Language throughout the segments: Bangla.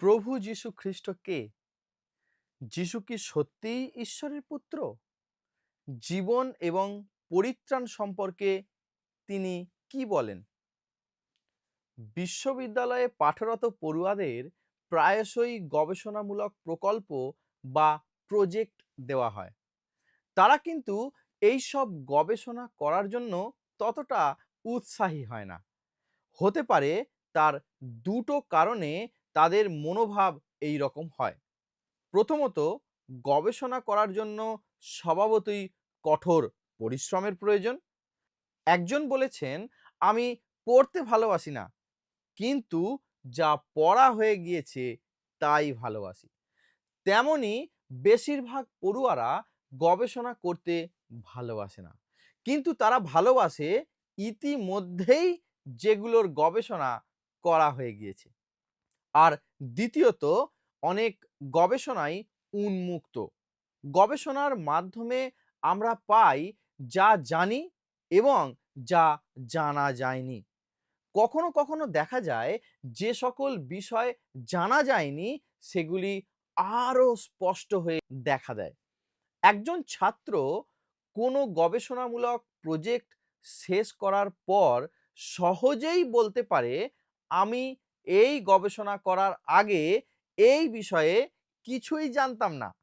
প্রভু যীশু খ্রিস্ট কে? যীশু কি সত্যিই ঈশ্বরের পুত্র? জীবন এবং পরিত্রাণ সম্পর্কে তিনি কি বলেন? বিশ্ববিদ্যালয়ে পাঠরত পড়ুয়াদের প্রায়শই গবেষণামূলক প্রকল্প বা প্রজেক্ট দেওয়া হয়। তারা কিন্তু এই সব গবেষণা করার জন্য ততটা উৎসাহী হয় না। হতে পারে তার দুটো কারণে তাদের মনোভাব এই রকম হয়। প্রথমত, গবেষণা করার জন্য স্বভাবতই কঠোর পরিশ্রমের প্রয়োজন। একজন বলেছেন, আমি পড়তে ভালোবাসি না, কিন্তু যা পড়া হয়ে গিয়েছে তাই ভালোবাসি। তেমনি, বেশিরভাগ পড়ুয়ারা গবেষণা করতে ভালোবাসে না। কিন্তু তারা ভালোবাসে ইতিমধ্যেই যেগুলোর গবেষণা করা হয়ে গিয়েছে। আর দ্বিতীয়ত, অনেক গবেষণাই উন্মুক্ত। গবেষণার মাধ্যমে আমরা পাই যা জানি এবং যা জানা যায়নি। কখনো কখনো দেখা যায় যে সকল বিষয় জানা যায়নি, সেগুলি আরও স্পষ্ট হয়ে দেখা দেয়। একজন ছাত্র কোনো গবেষণামূলক প্রজেক্ট শেষ করার পর সহজেই বলতে পারে, আমি এই গবেষণা করার আগে এই বিষয়ে কিছুই জানতাম না।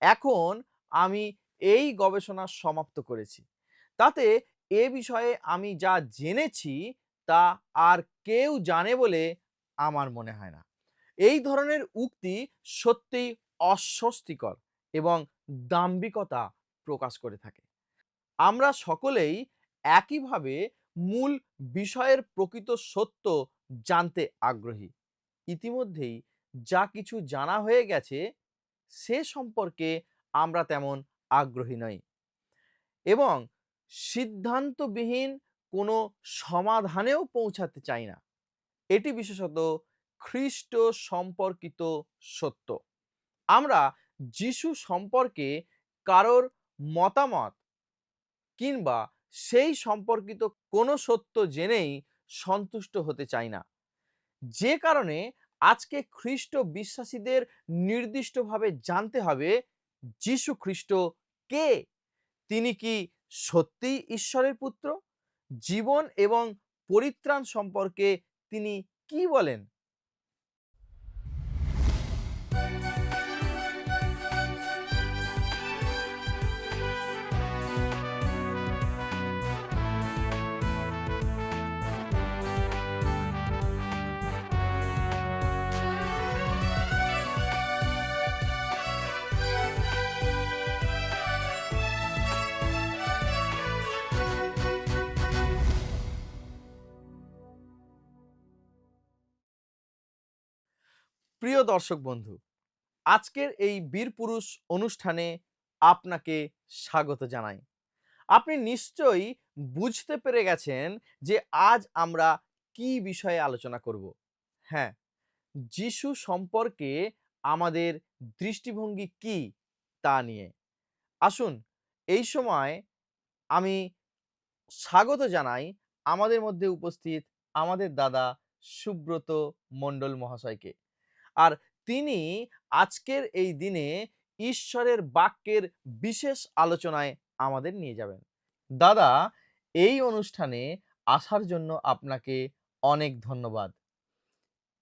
এখন আমি এই গবেষণা সমাপ্ত করেছি। তাতে এ বিষয়ে আমি যা জেনেছি তা আর কেউ জানে বলে আমার মনে হয় না। এই ধরনের উক্তি সত্যিই অস্বস্তিকর এবং দাম্ভিকতা প্রকাশ করে থাকে। আমরা সকলেই একইভাবে মূল বিষয়ের প্রকৃত সত্য জানতে আগ্রহী। ইতিমধ্যেই যা কিছু জানা হয়ে গেছে, সে সম্পর্কে আমরা তেমন আগ্রহী নই। এবং সিদ্ধান্তবিহীন কোনো সমাধানেও পৌঁছাতে চাই না। এটি বিশেষত খ্রিস্ট সম্পর্কিত সত্য। আমরা যিশু সম্পর্কে কারোর মতামত কিংবা সেই সম্পর্কিত কোনো সত্য জেনেই সন্তুষ্ট হতে চাই না। যে কারণে আজকে খ্রিস্ট বিশ্বাসীদের নির্দিষ্টভাবে জানতে হবে, যিশু খ্রিস্ট কে? তিনি কি সত্যি ঈশ্বরের পুত্র? জীবন এবং পরিত্রাণ সম্পর্কে তিনি কি বলেন? প্রিয় দর্শক বন্ধু, আজকের এই বীর পুরুষ অনুষ্ঠানে আপনাকে স্বাগত জানাই। আপনি নিশ্চয়ই বুঝতে পেরে গেছেন যে আজ আমরা কি বিষয়ে আলোচনা করব। হ্যাঁ যিশু সম্পর্কে আমাদের দৃষ্টিভঙ্গি কি তা নিয়ে। আসুন, এই সময় আমি স্বাগত জানাই আমাদের মধ্যে উপস্থিত আমাদের দাদা সুব্রত মণ্ডল মহাশয়কে। আর তিনি আজকের এই দিনে ঈশ্বরের বাক্যের বিশেষ আলোচনায় আমাদের নিয়ে যাবেন। দাদা, এই অনুষ্ঠানে আসার জন্য আপনাকে অনেক ধন্যবাদ।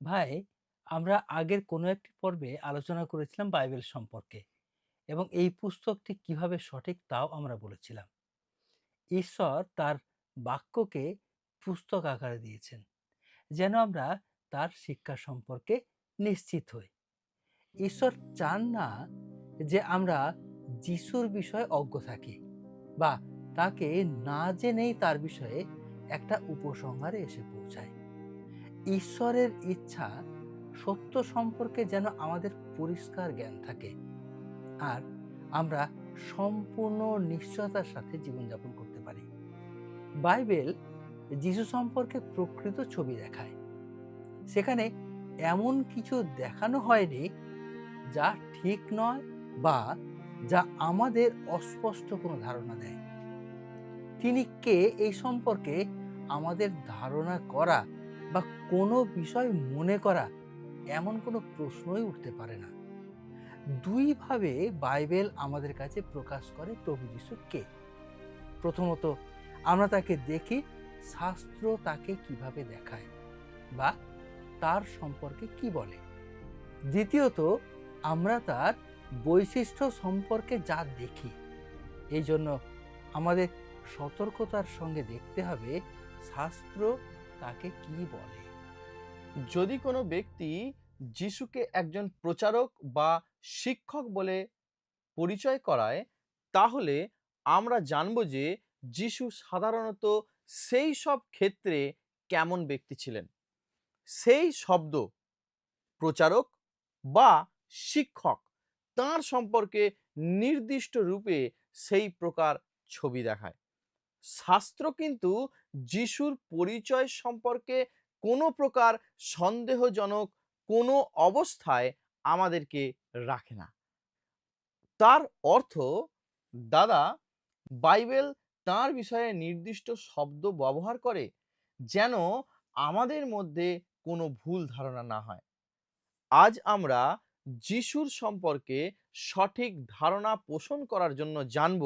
ভাই, আমরা আগের কোনো একটি পর্বে আলোচনা করেছিলাম বাইবেল সম্পর্কে এবং এই পুস্তকটি কীভাবে সঠিক তাও আমরা বলেছিলাম। ঈশ্বর তার বাক্যকে পুস্তক আকারে দিয়েছেন। যেন আমরা তার শিক্ষা সম্পর্কে নিশ্চিত হই। ঈশ্বর চান না যে আমরা যিশুর বিষয়ে অজ্ঞ থাকি বা তাকে না জেনেই তার বিষয়ে একটা উপসংহারে এসে পৌঁছায় ঈশ্বরের ইচ্ছা সত্য সম্পর্কে যেন আমাদের পরিষ্কার জ্ঞান থাকে আর আমরা সম্পূর্ণ নিশ্চয়তার সাথে জীবনযাপন করতে পারি। বাইবেল যিশু সম্পর্কে প্রকৃত ছবি দেখায়। সেখানে এমন কিছু দেখানো হয়নি যা ঠিক নয় বা যা আমাদের অস্পষ্ট কোনো ধারণা দেয়। তিনি কে এই সম্পর্কে আমাদের ধারণা করা বা কোনো বিষয় মনে করা এমন কোনো প্রশ্নই উঠতে পারে না। দুইভাবে বাইবেল আমাদের কাছে প্রকাশ করে প্রভু যিশু কে। প্রথমত, আমরা তাকে দেখি, শাস্ত্র তাকে কীভাবে দেখায় বা তার সম্পর্কে কি বলে? দ্বিতীয়ত, আমরা তার বৈশিষ্ট্য সম্পর্কে যা দেখি এই জন্য আমাদের সতর্কতার সঙ্গে দেখতে হবে শাস্ত্র তাকে কি বলে। যদি কোনো ব্যক্তি যিশুকে একজন প্রচারক বা শিক্ষক বলে পরিচয় করায়, তাহলে আমরা জানব যে যিশু সাধারণত সেই সব ক্ষেত্রে কেমন ব্যক্তি ছিলেন। সেই শব্দ প্রচারক বা শিক্ষক তার সম্পর্কে নির্দিষ্ট রূপে সেই প্রকার ছবি দেখায়। শাস্ত্র কিন্তু যিশুর পরিচয় সম্পর্কে কোনো প্রকার সন্দেহজনক কোনো অবস্থায় আমাদেরকে রাখে না। তার অর্থ, দাদা, বাইবেল তার বিষয়ে নির্দিষ্ট শব্দ ব্যবহার করে যেন আমাদের মধ্যে কোনো ভুল ধারণা না হয়। আজ আমরা যিশুর সম্পর্কে সঠিক ধারণা পোষণ করার জন্য জানব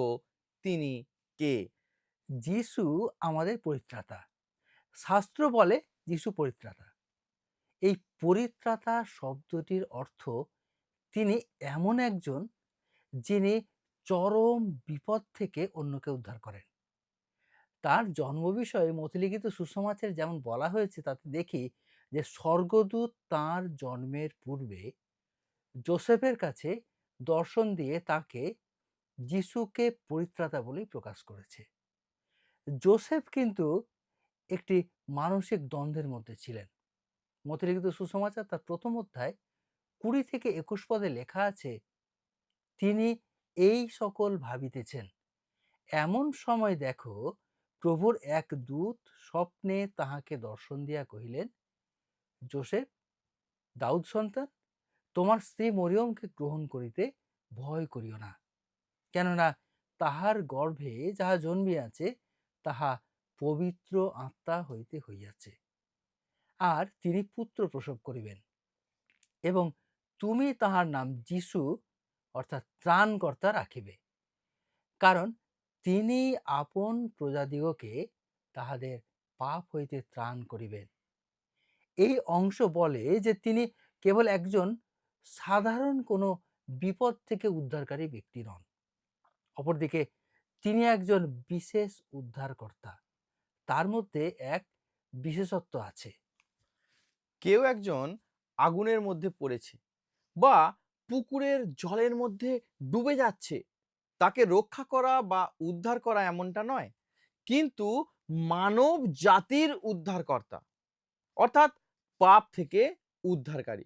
তিনি কে। যিশু আমাদের পরিত্রাতা। শাস্ত্র বলে যিশু পরিত্রাতা। এই পরিত্রাতা শব্দটির অর্থ তিনি এমন একজন যিনি চরম বিপদ থেকে অন্যকে উদ্ধার করেন। তার জন্ম বিষয়ে মতিলিখিত সুসমাচার যেমন বলা হয়েছে, তাতে দেখি যে স্বর্গদূত তার জন্মের পূর্বে জোসেফের কাছে দর্শন দিয়ে তাকে যিশুকে পরিত্রাতা বলেই প্রকাশ করেছে। জোসেফ কিন্তু একটি মানসিক দ্বন্দ্বের মধ্যে ছিলেন। মতিলিখিত সুসমাচার তার প্রথম অধ্যায় কুড়ি থেকে একুশ পদে লেখা আছে, তিনি এই সকল ভাবিতেছেন, এমন সময় দেখো প্রভুর এক দূত স্বপ্নে তাহাকে দর্শন দিয়া কহিলেন জোসেফ, দাউদ সন্তান, তোমার স্ত্রী মরিয়মকে গ্রহণ করিতে ভয় করিও না। কেননা তাহার গর্ভে যাহা জন্মিয়াছে তাহা পবিত্র আত্মা হইতে হইয়াছে। আর তিনি পুত্র প্রসব করিবেন এবং তুমি তাহার নাম যিশু, অর্থাৎ ত্রাণকর্তা রাখিবে। কারণ তিনি আপন প্রজাদিগকে তাহাদের পাপ হইতে ত্রাণ করিবেন। এই অংশ বলে যে তিনি কেবল একজন সাধারণ কোনো বিপদ থেকে উদ্ধারকারী ব্যক্তি নন। অপরদিকে তিনি একজন বিশেষ উদ্ধারকর্তা। তার মধ্যে এক বিশেষত্ব আছে। কেউ একজন আগুনের মধ্যে পড়েছে বা পুকুরের জলের মধ্যে ডুবে যাচ্ছে। তাকে রক্ষা করা বা উদ্ধার করা এমনটা নয়, কিন্তু মানব জাতির উদ্ধারকর্তা। অর্থাৎ পাপ থেকে উদ্ধারকারী।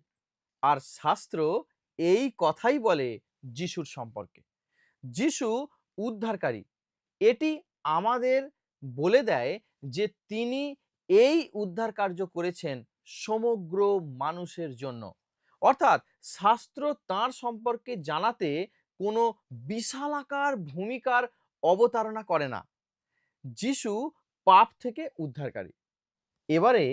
আর শাস্ত্র এই কথাই বলে যিশুর সম্পর্কে। যিশু উদ্ধারকারী। এটি আমাদের বলে দেয় যে তিনি এই উদ্ধার কার্য করেছেন সমগ্র মানুষের জন্য। অর্থাৎ শাস্ত্র তার সম্পর্কে জানাতে কোনো বিশালাকার ভূমিকার অবতারণা করে না। যিশু পাপ থেকে উদ্ধারকারী। এবারে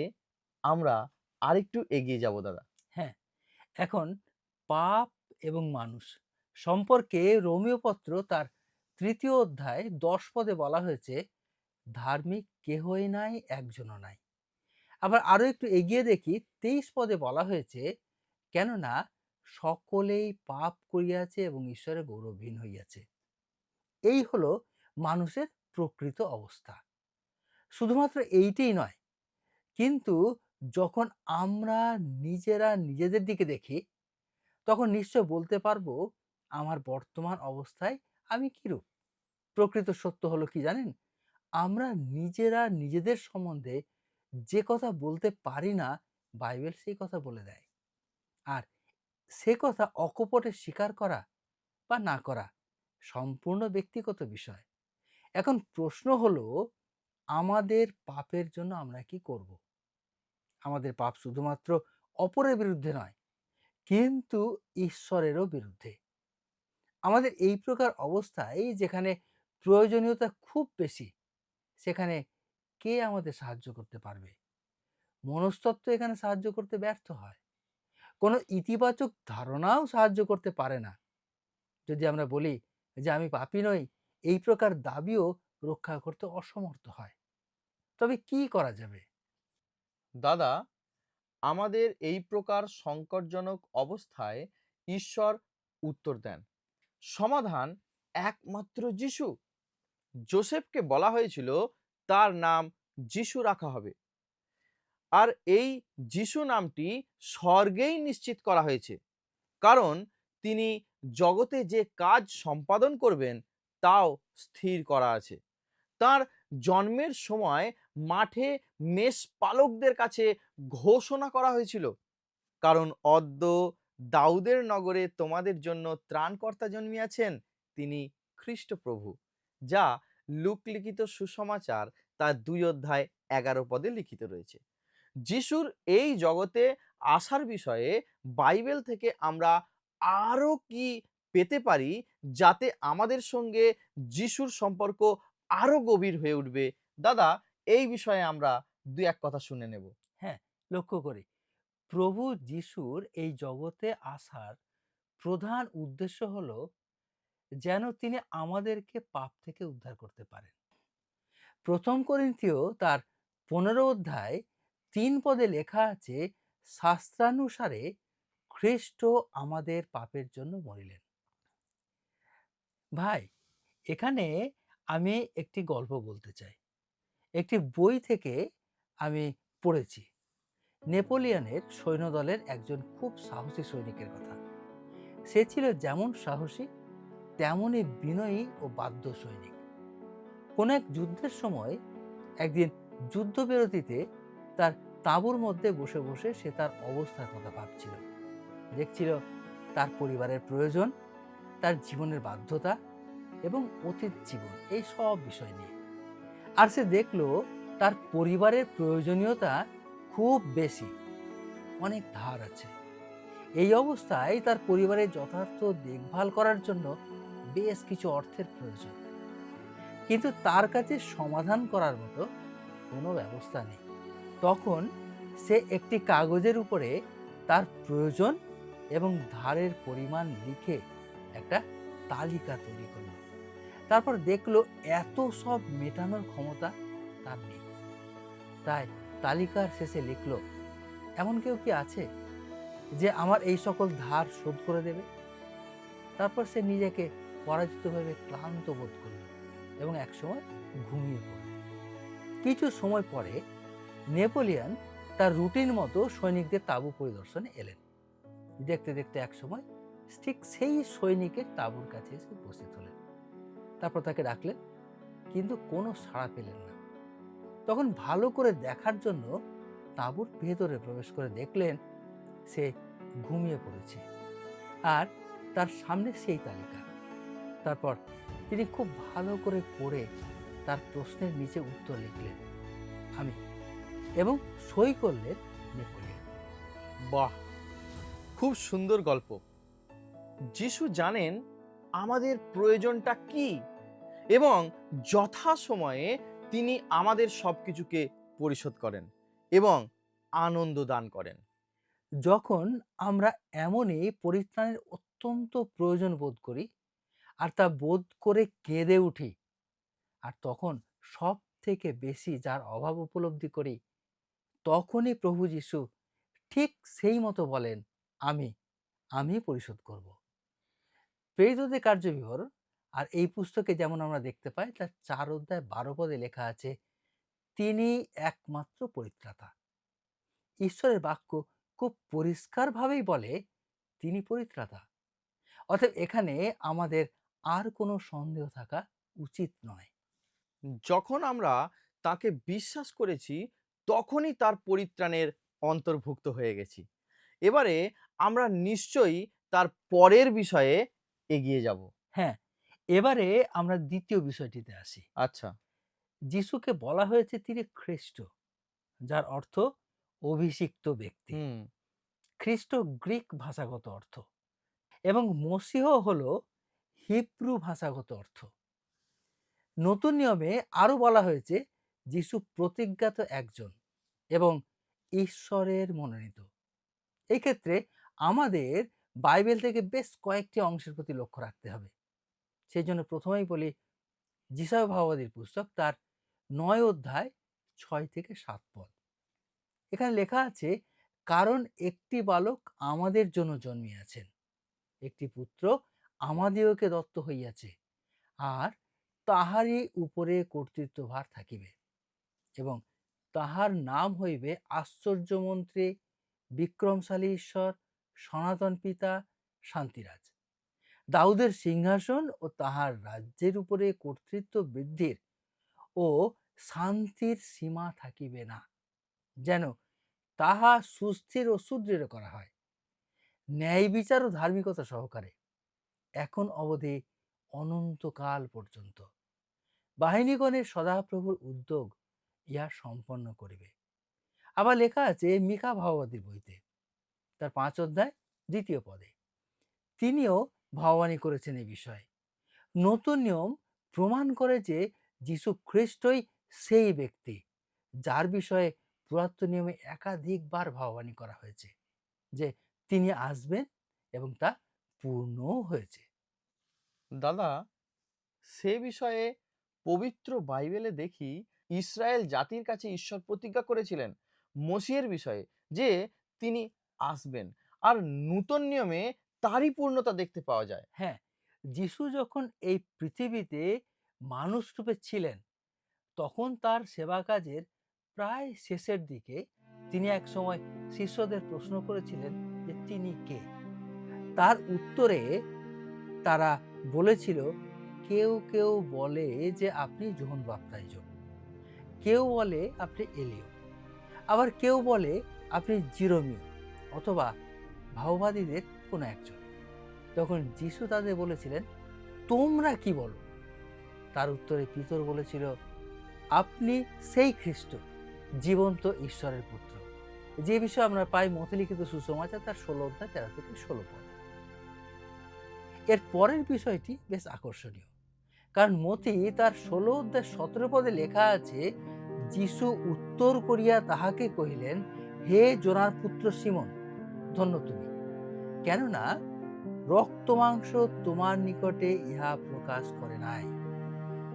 আমরা আরেকটু এগিয়ে যাব, দাদা। হ্যাঁ এখন পাপ এবং মানুষ সম্পর্কে রোমিওপত্র তার তৃতীয় অধ্যায় দশ পদে বলা হয়েছে, ধার্মিক কেহই নাই, একজনও নাই। আবার আরও একটু এগিয়ে দেখি, তেইশ পদে বলা হয়েছে, কেননা সকলেই পাপ করিয়াছে এবং ঈশ্বরের গৌরবহীন হইয়াছে। এই হলো মানুষের প্রকৃত অবস্থা। শুধুমাত্র এইটাই নয়, কিন্তু যখন আমরা নিজেরা নিজেদের দিকে দেখি, তখন নিশ্চয় বলতে পারব, আমার বর্তমান অবস্থায় আমি কিরূপ? প্রকৃত সত্য হলো কি জানেন? আমরা নিজেরা নিজেদের সম্বন্ধে যে কথা বলতে পারি না, বাইবেল সেই কথা বলে দেয়। আর সে কথা অকপটে স্বীকার করা বা না করা সম্পূর্ণ ব্যক্তিগত বিষয়। এখন প্রশ্ন হলো, আমাদের পাপের জন্য আমরা কি করব? আমাদের পাপ শুধুমাত্র অপরের বিরুদ্ধে নয়, কিন্তু ঈশ্বরেরও বিরুদ্ধে। আমাদের এই প্রকার অবস্থায় যেখানে প্রয়োজনীয়তা খুব বেশি, সেখানে কে আমাদের সাহায্য করতে পারবে? মনস্তত্ত্ব এখানে সাহায্য করতে ব্যর্থ হয়। কোনো ইতিবাচক ধারণাও সাহায্য করতে পারে না। যদি আমরা বলি যে আমি পাপী নই, এই প্রকার দাবিও রক্ষা করতে অসমর্থ হয়। তবে কি করা যাবে? দাদা, আমাদের এই প্রকার সংকটজনক অবস্থায় ঈশ্বর উত্তর দেন। সমাধান একমাত্র যিশু। জোসেফকে বলা হয়েছিল, তার নাম যিশু রাখা হবে। আর এই যিশু নামটি স্বর্গেই নিশ্চিত করা হয়েছে। কারণ তিনি জগতে যে কাজ সম্পাদন করবেন, তাও স্থির করা আছে। তার জন্মের সময় মাঠে মেষ পালকদের কাছে ঘোষণা করা হয়েছিল। কারণ অদ্য দাউদের নগরে তোমাদের জন্য ত্রাণকর্তা জন্মিয়াছেন তিনি খ্রিস্ট প্রভু যা লুকলিখিত সুসমাচার তার দুই অধ্যায় এগারো পদে লিখিত রয়েছে। যিশুর এই জগতে আসার বিষয়ে বাইবেল থেকে আমরা আরও কি পেতে পারি যাতে আমাদের সঙ্গে যিশুর সম্পর্ক আরও গভীর হয়ে উঠবে? দাদা এই বিষয়ে আমরা দুই, এক কথা শুনে নেব। হ্যাঁ লক্ষ্য করি। প্রভু যিশুর এই জগতে আসার প্রধান উদ্দেশ্য হলো যেন তিনি আমাদেরকে পাপ থেকে উদ্ধার করতে পারেন। প্রথম করিন্থীয় তার পনেরো অধ্যায় তিন পদে লেখা আছে, শাস্ত্রানুসারে খ্রিস্ট আমাদের পাপের জন্য মরিলেন। ভাই, এখানে আমি একটি গল্প বলতে চাই। একটি বই থেকে আমি পড়েছি। নেপোলিয়নের সৈন্যদলের একজন খুব সাহসী সৈনিকের কথা। সে ছিল যেমন সাহসী, তেমনই বিনয়ী ও বাধ্য সৈনিক। কোন এক যুদ্ধের সময় একদিন যুদ্ধবিরতিতে তার তাঁবুর মধ্যে বসে বসে সে তার অবস্থার কথা ভাবছিল। দেখছিল তার পরিবারের প্রয়োজন, তার জীবনের বাধ্যতা এবং অতীত জীবন, এই সব বিষয় নিয়ে। আর সে দেখল তার পরিবারের প্রয়োজনীয়তা খুব বেশি। অনেক ধার আছে। এই অবস্থায় তার পরিবারের যথার্থ দেখভাল করার জন্য বেশ কিছু অর্থের প্রয়োজন। কিন্তু তার কাছে সমাধান করার মতো কোনো ব্যবস্থা নেই। তখন সে একটি কাগজের উপরে তার প্রয়োজন এবং ধারের পরিমাণ লিখে একটা তালিকা তৈরি করল। তারপর দেখল এত সব মেটানোর ক্ষমতা তার নেই। তাই তালিকার শেষে লিখলো, এমন কেউ কি আছে যে আমার এই সকল ধার শোধ করে দেবে? তারপর সে নিজেকে পরাজিতভাবে ক্লান্ত বোধ করল এবং একসময় ঘুমিয়ে পড়ল। কিছু সময় পরে নেপোলিয়ান তার রুটিন মতো সৈনিকদের তাঁবু পরিদর্শনে এলেন। দেখতে দেখতে একসময় ঠিক সেই সৈনিকের তাঁবুর কাছে এসে উপস্থিত হলেন। তারপর তাকে ডাকলেন, কিন্তু কোনো সাড়া পেলেন না। তখন ভালো করে দেখার জন্য তাঁবুর ভেতরে প্রবেশ করে দেখলেন সে ঘুমিয়ে পড়েছে আর তার সামনে সেই তালিকা। তারপর তিনি খুব ভালো করে পড়ে তার প্রশ্নের নিচে উত্তর লিখলেন, আমি। এবং সই করলেন নেপোলিয়ন। বাহ! খুব সুন্দর গল্প। যিশু জানেন আমাদের প্রয়োজনটা কি? এবং যথাসময়ে তিনি আমাদের সব কিছুকে পরিশোধ করেন এবং আনন্দ দান করেন। যখন আমরা এমনই পরিত্রাণের অত্যন্ত প্রয়োজন বোধ করি আর তা বোধ করে কেঁদে উঠি আর তখন সব থেকে বেশি যার অভাব উপলব্ধি করি, তখনই প্রভু যিশু ঠিক সেই মতো বলেন, আমি আমি পরিশোধ করব। প্রেরিতদের কার্যবিবরণ আর এই পুস্তকে যেমন আমরা দেখতে পাই তার চার অধ্যায় বারো পদে লেখা আছে তিনি একমাত্র পরিত্রাতা। ঈশ্বরের বাক্য খুব পরিষ্কারভাবেই বলে তিনি পরিত্রাতা। অতএব এখানে আমাদের আর কোনো সন্দেহ থাকা উচিত নয়। যখন আমরা তাকে বিশ্বাস করেছি তখনই তার পরিত্রাণের অন্তর্ভুক্ত হয়ে গেছি। এবারে আমরা নিশ্চয়ই তার পরের বিষয়ে এগিয়ে যাব। হ্যাঁ এবারে আমরা দ্বিতীয় বিষয়টিতে আসি। আচ্ছা। যিশুকে বলা হয়েছে তিনি খ্রিস্ট যার অর্থ অভিষিক্ত ব্যক্তি। খ্রিস্ট গ্রিক ভাষাগত অর্থ এবং মসিহ হল হিব্রু ভাষাগত অর্থ। নতুন নিয়মে আরও বলা হয়েছে যিশু প্রতিজ্ঞাত একজন এবং ঈশ্বরের মনোনীত। এই ক্ষেত্রে আমাদের বাইবেল থেকে বেশ কয়েকটি অংশের প্রতি লক্ষ্য রাখতে হবে। সেই জন্য প্রথমেই বলি যিশয় ভাওবাদীর পুস্তক তার নয় অধ্যায় ছয় থেকে সাত পদ। এখানে লেখা আছে, কারণ একটি বালক আমাদের জন্য জন্মিয়াছেন, একটি পুত্র আমাদিওকে দত্ত হইয়াছে, আর তাহারই উপরে কর্তৃত্বভার থাকিবে, এবং তাহার নাম হইবে আশ্চর্যমন্ত্রী, বিক্রমশালী ঈশ্বর, সনাতন পিতা, শান্তিরাজ। দাউদের সিংহাসন ও তাহার রাজ্যের উপরে কর্তৃত্ব বৃদ্ধির ও শান্তির সীমা থাকিবে না, যেন তাহা সুস্থির ও সুদৃঢ় করা হয়। ন্যায় বিচার ও ধার্মিকতা সহকারে এখন অবধি অনন্তকাল পর্যন্ত বাহিনীগণের সদাপ্রভুর উদ্যোগ ইহা সম্পন্ন করিবে। আবার লেখা আছে মিকা ভাওবাদীর বইতে, তার পাঁচ অধ্যায়, দ্বিতীয় পদে। তিনিও ভাবানী করেছেন এই বিষয়ে। নতুন নিয়ম প্রমাণ করে যে যীশু খ্রিস্টই সেই ব্যক্তি, যার বিষয়ে পুরাতন নিয়মে একাধিকবার ভাবানী করা হয়েছে, যে তিনি আসবেন এবং তা পূর্ণও হয়েছে। দাদা, সে বিষয়ে পবিত্র বাইবেলে দেখি ইসরায়েল জাতির কাছে ঈশ্বর প্রতিজ্ঞা করেছিলেন মসিহের বিষয়ে, যে তিনি আসবেন। আর নূতন নিয়মে তারই পূর্ণতা দেখতে পাওয়া যায়। হ্যাঁ যিশু যখন এই পৃথিবীতে মানুষ রূপে ছিলেন, তখন তার সেবা কাজের প্রায় শেষের দিকে তিনি এক সময় শিষ্যদের প্রশ্ন করেছিলেন যে, তিনি কে? তার উত্তরে তারা বলেছিল, কেউ কেউ বলে যে, আপনি যোহন বাপ্তাইজক কেউ বলে আপনি এলিও। আবার কেউ বলে আপনি জিরোমিও অথবা ভাওবাদীদের কোনো একজন। তখন যিশু তাদের বলেছিলেন, তোমরা কি বলো? তার উত্তরে পিতর বলেছিল, আপনি সেই খ্রিস্ট, জীবন্ত ঈশ্বরের পুত্র। যে বিষয়ে আমরা পাই মতলিখিত সুসমাচার তার ষোলো অধ্যায় তেরো থেকে ষোলো পদ। এর পরের বিষয়টি বেশ আকর্ষণীয়, কারণ মতি তার ষোলো অধ্যায় সতেরো পদে লেখা আছে, যিশু উত্তর করিয়া তাহাকে কহিলেন, হে জোনার পুত্র সিমন, ধন্য তুমি। কেননা রক্ত মাংস তোমার নিকটে ইহা প্রকাশ করে নাই।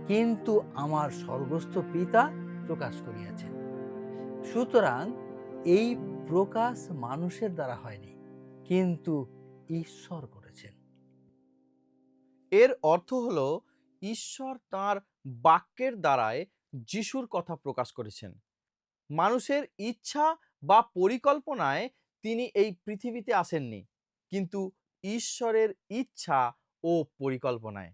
কিন্তু আমার স্বর্গস্থ পিতা প্রকাশ করিয়াছেন। সুতরাং এই প্রকাশ মানুষের দ্বারা হয়নি, কিন্তু ঈশ্বর করেছেন। এর অর্থ হলো, ঈশ্বর তার বাক্যের দ্বারায় যিশুর কথা প্রকাশ করেছেন। মানুষের ইচ্ছা বা পরিকল্পনায় তিনি এই পৃথিবীতে আসেননি। কিন্তু ঈশ্বরের ইচ্ছা ও পরিকল্পনায়।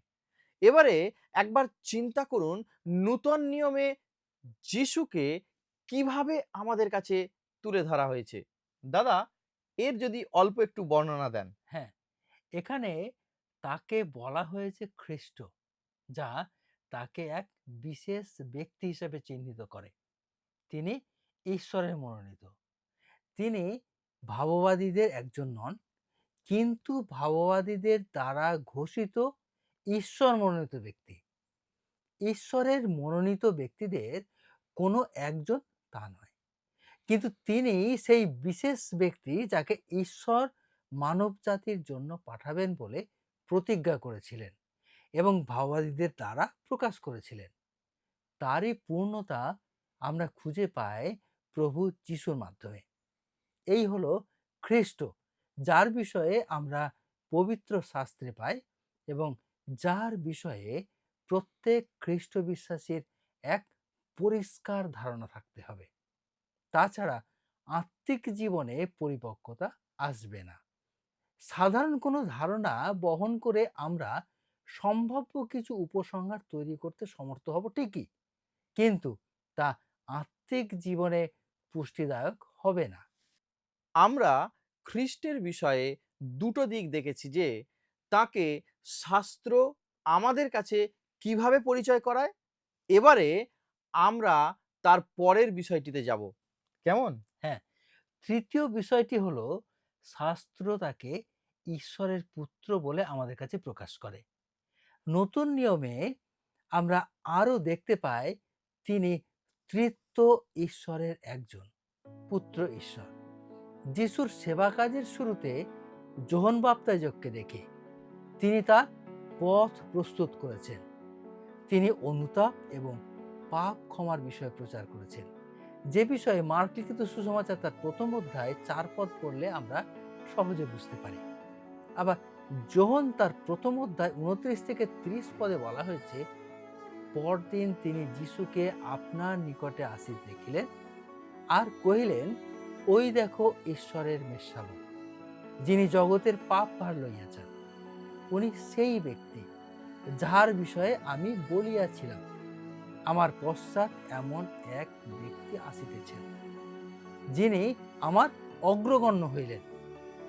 এবারে একবার চিন্তা করুন, নূতন নিয়মে যিশুকে কীভাবে আমাদের কাছে তুলে ধরা হয়েছে। দাদা, এর যদি অল্প একটু বর্ণনা দেন। হ্যাঁ এখানে তাকে বলা হয়েছে খ্রিস্ট, যা তাকে এক বিশেষ ব্যক্তি হিসেবে চিহ্নিত করে। তিনি ঈশ্বরের মনোনীত। তিনি ভাববাদীদের একজন নন কিন্তু ভাববাদীদের দ্বারা ঘোষিত ঈশ্বর মনোনীত ব্যক্তি। ঈশ্বরের মনোনীত ব্যক্তিদের কোনো একজন তা নয়। কিন্তু তিনি সেই বিশেষ ব্যক্তি যাকে ঈশ্বর মানব জাতির জন্য পাঠাবেন বলে প্রতিজ্ঞা করেছিলেন এবং ভাওবাদীদের দ্বারা প্রকাশ করেছিলেন। তারই পূর্ণতা আমরা খুঁজে পাই প্রভু যিশুর মাধ্যমে। এই হলো খ্রিস্ট যার বিষয়ে আমরা পবিত্র শাস্ত্রে পাই এবং যার বিষয়ে প্রত্যেক খ্রিস্ট বিশ্বাসীর এক পরিষ্কার ধারণা থাকতে হবে। তাছাড়া আত্মিক জীবনে পরিপক্কতা আসবে না। সাধারণ কোনো ধারণা বহন করে আমরা সম্ভাব্য কিছু উপসংহার তৈরি করতে সমর্থ হব ঠিকই, কিন্তু তা আত্মিক জীবনে পুষ্টিদায়ক হবে না। আমরা খ্রিস্টের বিষয়ে দুটো দিক দেখেছি যে, তাকে শাস্ত্র আমাদের কাছে কীভাবে পরিচয় করায়? এবারে আমরা তার পরের বিষয়টিতে যাব। কেমন? হ্যাঁ তৃতীয় বিষয়টি হলো শাস্ত্র তাকে ঈশ্বরের পুত্র বলে আমাদের কাছে প্রকাশ করে। নতুন নিয়মে আমরা আরও দেখতে পাই তিনি তৃত্ব ঈশ্বরের একজন, পুত্র ঈশ্বর। যিশুর সেবা কাজের শুরুতে যোহন বাপ্তাজককে দেখে তিনি তার পথ প্রস্তুত করেছেন। তিনি অনুতাপ এবং পাপ ক্ষমার বিষয়ে প্রচার করেছেন। যে বিষয়ে মার্ক লিখিত সুসমাচার তার প্রথম অধ্যায় চার পদ পড়লে আমরা সহজে বুঝতে পারি। আবার যোহন তার প্রথম অধ্যায় উনত্রিশ থেকে ত্রিশ পদে বলা হয়েছে, পরদিন তিনি যিশুকে আপনার নিকটে আসিতে দেখিলেন আর কহিলেন ওই দেখো ঈশ্বরের মেষশালক যিনি জগতের পাপ ভার লইয়াছেন। উনি সেই ব্যক্তি যাহার বিষয়ে আমি বলিয়াছিলাম, আমার পশ্চাৎ এমন এক ব্যক্তি আসিতেছেন, যিনি আমার অগ্রগণ্য হইলেন,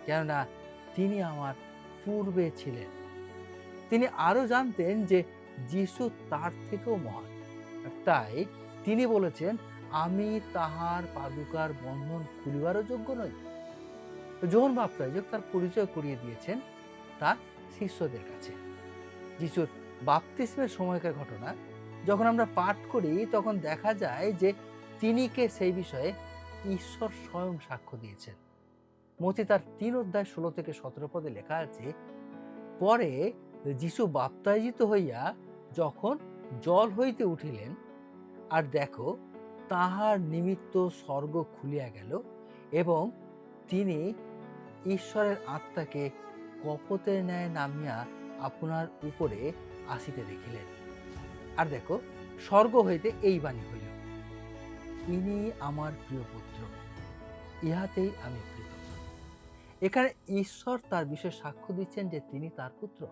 কেননা তিনি আমার পূর্বে ছিলেন। তিনি আরও জানতেন যে যিশু তার থেকেও মহান, তাই তিনি বলেছেন আমি তাহার পাদুকার বন্ধন খুলিবারও যোগ্য নই। যোহন বাপ্তায়ক তার পরিচয় করিয়ে দিয়েছেন তার শিষ্যদের কাছে। যিশুর বাপতিস্মের সময়কার ঘটনা, যখন আমরা পাঠ করি, তখন দেখা যায় যে তিনি কে সেই বিষয়ে ঈশ্বর স্বয়ং সাক্ষ্য দিয়েছেন। মতি তার তিন অধ্যায় ষোলো থেকে সতেরো পদে লেখা আছে, পরে যিশু বাপ্তায়িত হইয়া যখন জল হইতে উঠিলেন, আর দেখো তাহার নিমিত্ত স্বর্গ খুলিয়া গেল এবং তিনি ঈশ্বরের আত্মাকে কপতের ন্যায় নামিয়া আপনার উপরে আসিতে দেখিলেন। আর দেখো, স্বর্গ হইতে এই বাণী হইল, ইনি আমার প্রিয় পুত্র, ইহাতেই আমি প্রীত এখানে ঈশ্বর তার বিষয়ে সাক্ষ্য দিচ্ছেন যে তিনি তার পুত্র।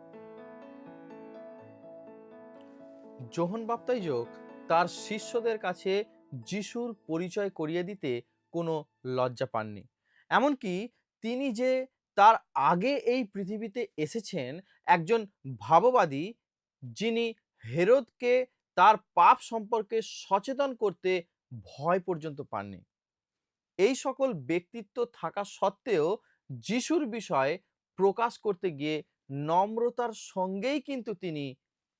যোহন যোগ, তার শিষ্যদের কাছে যিশুর পরিচয় করিয়ে দিতে কোনো লজ্জা পাননি। এমনকি তিনি যে তার আগে এই পৃথিবীতে এসেছেন একজন ভাববাদী, যিনি হেরোদকে তার পাপ সম্পর্কে সচেতন করতে ভয় পর্যন্ত পাননি। এই সকল ব্যক্তিত্ব থাকা সত্ত্বেও যিশুর বিষয়ে প্রকাশ করতে গিয়ে নম্রতার সঙ্গেই কিন্তু তিনি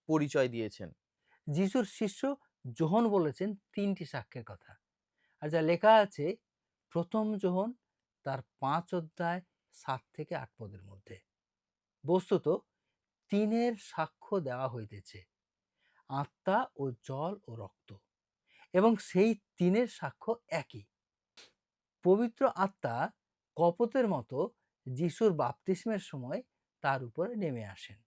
পরিচয় দিয়েছেন। যিশুর শিষ্য যোহন বলেছেন তিনটি সাক্ষ্যের কথা। আর যা লেখা আছে, প্রথম যোহন তার পাঁচ অধ্যায় সাত থেকে আট পদের মধ্যে। বস্তুত তিনের সাক্ষ্য দেওয়া হইতেছে, আত্মা ও জল ও রক্ত। এবং সেই তিনের সাক্ষ্য একই। পবিত্র আত্মা কপতের মতো যিশুর বাপতিস্মের সময় তার উপরে নেমে আসেন।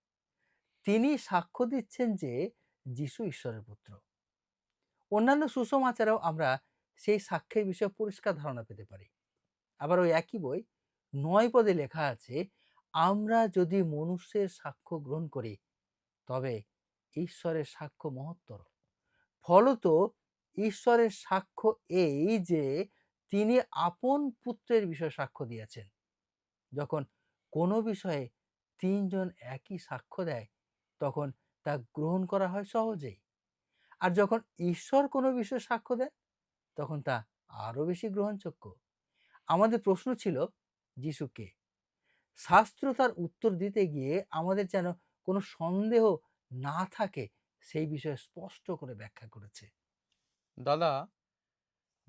তিনি সাক্ষ্য দিচ্ছেন যে, যিশু ঈশ্বরের পুত্র। অন্যান্য সুসমাচারেও আমরা সেই সাক্ষ্যের বিষয়ে পরিষ্কার ধারণা পেতে পারি। আবার ওই একই বই নয় পদে লেখা আছে, আমরা যদি মনুষ্যের সাক্ষ্য গ্রহণ করি, তবে ঈশ্বরের সাক্ষ্য মহত্তর। ফলত ঈশ্বরের সাক্ষ্য এই যে, তিনি আপন পুত্রের বিষয়ে সাক্ষ্য দিয়েছেন। যখন কোনো বিষয়ে তিনজন একই সাক্ষ্য দেয়, তখন তা গ্রহণ করা হয় সহজেই। আর যখন ঈশ্বর কোনো বিষয়ে সাক্ষ্য দেয় তখন তা আরও বেশি গ্রহণযোগ্য। আমাদের প্রশ্ন ছিল, যিশুকে? শাস্ত্র তার উত্তর দিতে গিয়ে আমাদের যেন কোনো সন্দেহ না থাকে, সেই বিষয়ে স্পষ্ট করে ব্যাখ্যা করেছে। দাদা,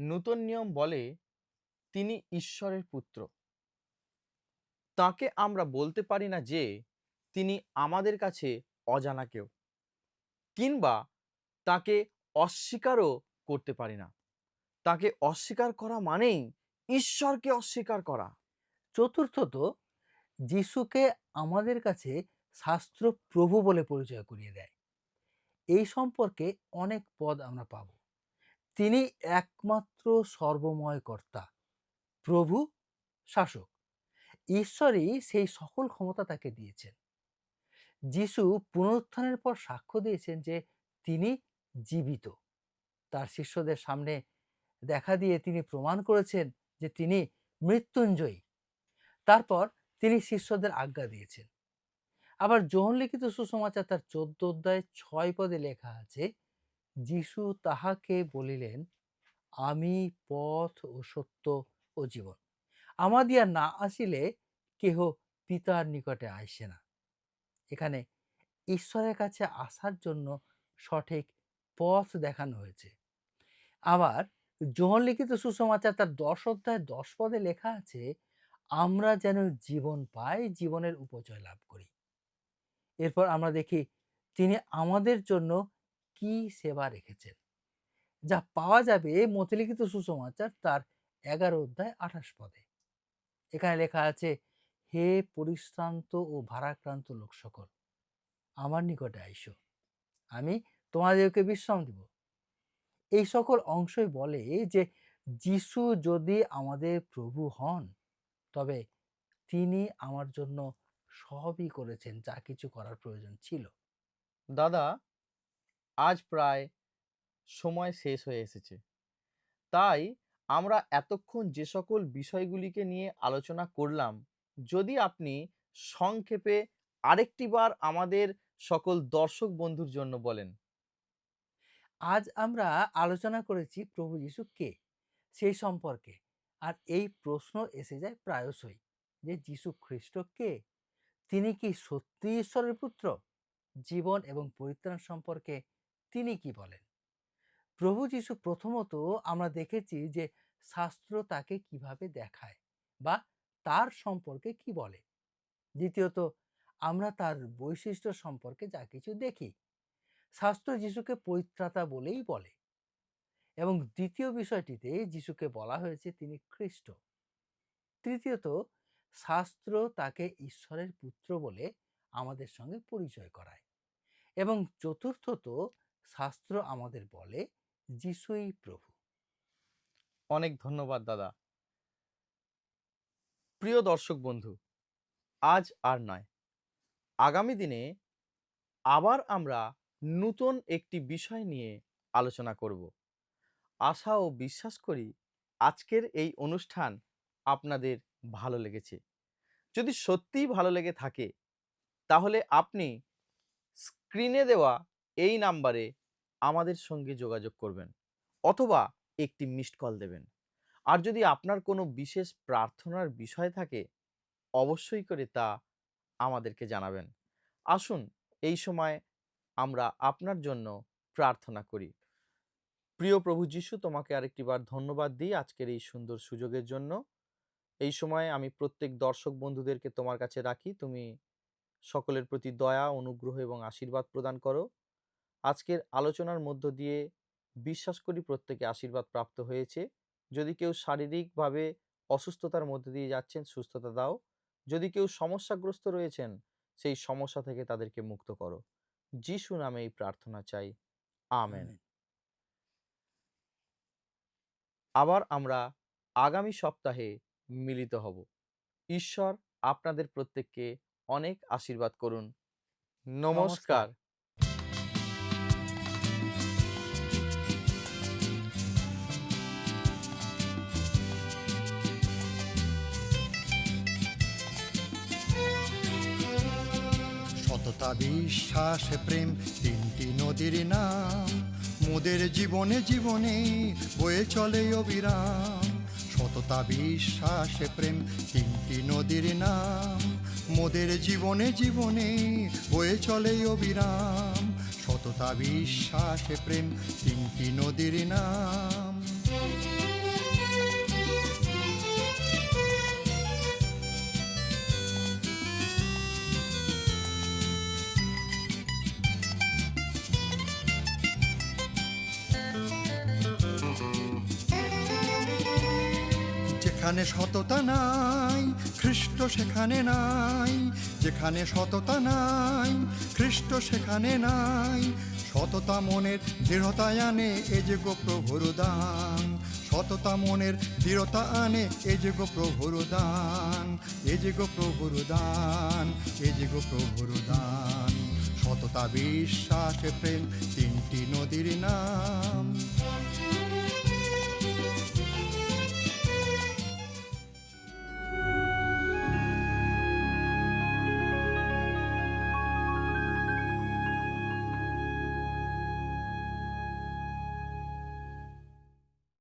নূতন নিয়ম বলে তিনি ঈশ্বরের পুত্র। তাকে আমরা বলতে পারি না যে তিনি আমাদের কাছে অজানা কেউ। কিংবা তাকে অস্বীকারও করতে পারি না। তাকে অস্বীকার করা মানেই ঈশ্বরকে অস্বীকার করা। চতুর্থত, যিশুকে আমাদের কাছে শাস্ত্র প্রভু বলে পরিচয় করিয়ে দেয়। এই সম্পর্কে অনেক পদ আমরা পাব। তিনি একমাত্র সর্বময় কর্তা, প্রভু, শাসক। ঈশ্বরই সেই সকল ক্ষমতা তাকে দিয়েছেন। যিশু পুনরুত্থানের পর সাক্ষ্য দিয়েছেন যে তিনি জীবিত। তার শিষ্যদের সামনে দেখা দিয়ে তিনি প্রমাণ করেছেন যে তিনি মৃত্যুঞ্জয়ী। তারপর তিনি শিষ্যদের আজ্ঞা দিয়েছেন। আবার যৌন লিখিত সুসমাচার তার চোদ্দ অধ্যায় ছয় পদে লেখা আছে, যিশু তাহাকে বলিলেন, আমি পথ ও সত্য ও জীবন। আমাদিয়া না আসিলে কেহ পিতার নিকটে আইসে না। এখানে ঈশ্বরের কাছে আসার জন্য সঠিক পথ দেখানো হয়েছে। আবার যোহন লিখিত সুসমাচার তার দশ অধ্যায় দশ পদে লেখা আছে, আমরা যেন জীবন পাই, জীবনের উপচয় লাভ করি। এরপর আমরা দেখি তিনি আমাদের জন্য কি সেবা রেখেছেন। যা পাওয়া যাবে মতিলিখিত সুসমাচার তার এগারো অধ্যায় আঠাশ পদে। এখানে লেখা আছে, হে পরিশ্রান্ত ও ভারাক্রান্ত লোক সকল আমার নিকটে আইসো। আমি তোমাদেরকে বিশ্রাম দিব। এই সকল অংশই বলে যে, যিশু যদি আমাদের প্রভু হন, তবে তিনি আমার জন্য সবই করেছেন, যা কিছু করার প্রয়োজন ছিল। দাদা, আজ প্রায় সময় শেষ হয়ে এসেছে। তাই আমরা এতক্ষণ যে সকল বিষয়গুলিকে নিয়ে আলোচনা করলাম, যদি আপনি সংক্ষেপে আরেকটিবার আমাদের সকল দর্শক বন্ধুর জন্য বলেন। আজ আমরা আলোচনা করেছি প্রভু যিশু কে? সেই সম্পর্কে। আর এই প্রশ্ন এসে যায় প্রায়শই যে যিশু খ্রিস্ট কে? তিনি কি সত্যি ঈশ্বরের পুত্র? জীবন এবং পরিত্রাণ সম্পর্কে তিনি কি বলেন? প্রভু যিশু প্রথমত আমরা দেখেছি যে শাস্ত্র তাকে কীভাবে দেখায় বা তার সম্পর্কে কি বলে। দ্বিতীয়ত, আমরা তার বৈশিষ্ট্য সম্পর্কে যা কিছু দেখি। শাস্ত্র যিশুকে পরিত্রাতা বলেই বলে। এবং দ্বিতীয় বিষয়টিতে যিশুকে বলা হয়েছে তিনি খ্রিস্ট। তৃতীয়ত, শাস্ত্র তাকে ঈশ্বরের পুত্র বলে আমাদের সঙ্গে পরিচয় করায়। এবং চতুর্থত, শাস্ত্র আমাদের বলে যিশুই প্রভু। অনেক ধন্যবাদ, দাদা। প্রিয় দর্শক বন্ধু, আজ আর নয়। আগামী দিনে আবার আমরা নতুন একটি বিষয় নিয়ে আলোচনা করব। আশা ও বিশ্বাস করি আজকের এই অনুষ্ঠান আপনাদের ভালো লেগেছে। যদি সত্যিই ভালো লেগে থাকে, তাহলে আপনি স্ক্রিনে দেওয়া এই নাম্বারে আমাদের সঙ্গে যোগাযোগ করবেন অথবা একটি মিসড কল দেবেন। আর যদি আপনার কোনো বিশেষ প্রার্থনার বিষয় থাকে, অবশ্যই করে তা আমাদেরকে জানাবেন। আসুন এই সময় আমরা আপনার জন্য প্রার্থনা করি। প্রিয় প্রভু যিশু, তোমাকে আরেকটিবার ধন্যবাদ দিই আজকের এই সুন্দর সুযোগের জন্য। এই সময় আমি প্রত্যেক দর্শক বন্ধুদেরকে তোমার কাছে রাখি। তুমি সকলের প্রতি দয়া, অনুগ্রহ এবং আশীর্বাদ প্রদান করো। আজকের আলোচনার মধ্য দিয়ে বিশ্বাস করি প্রত্যেকে আশীর্বাদ প্রাপ্ত হয়েছে। যদি কেউ শারীরিকভাবে অসুস্থতার মধ্যে দিয়ে যাচ্ছেন, সুস্থতা দাও। যদি কেউ সমস্যাগ্রস্ত রয়েছেন, সেই সমস্যা থেকে তাদেরকে মুক্ত করো। যিশু নামে এই প্রার্থনা চাই। আমেন। আবার আমরা আগামী সপ্তাহে মিলিত হব। ঈশ্বর আপনাদের প্রত্যেককে অনেক আশীর্বাদ করুন। নমস্কার। সততা বিশ্বাস, প্রেম তিনটি নদীর নাম। মোদের জীবনে জীবনে বয়ে চলে অবিরাম। সততা, বিশ্বাস, প্রেম তিনটি নদীর নাম। মোদের জীবনে জীবনে বয়ে চলে অবিরাম। সততা, বিশ্বাস, প্রেম তিনটি নদীর নাম। যেখানে সততা নাই খ্রিস্ট সেখানে নাই, যেখানে সততা নাই খ্রিস্ট সেখানে নাই। সততা মনের দৃঢ়তা আনে, এ যে গো প্রভুর দান। সততা মনের দৃঢ়তা আনে, এ যে গো প্রভুর দান। এ যে গো প্রভুর দান, এ যে গো প্রভুর দান। সততা, বিশ্বাস, প্রেম, তিনটি নদীর নাম।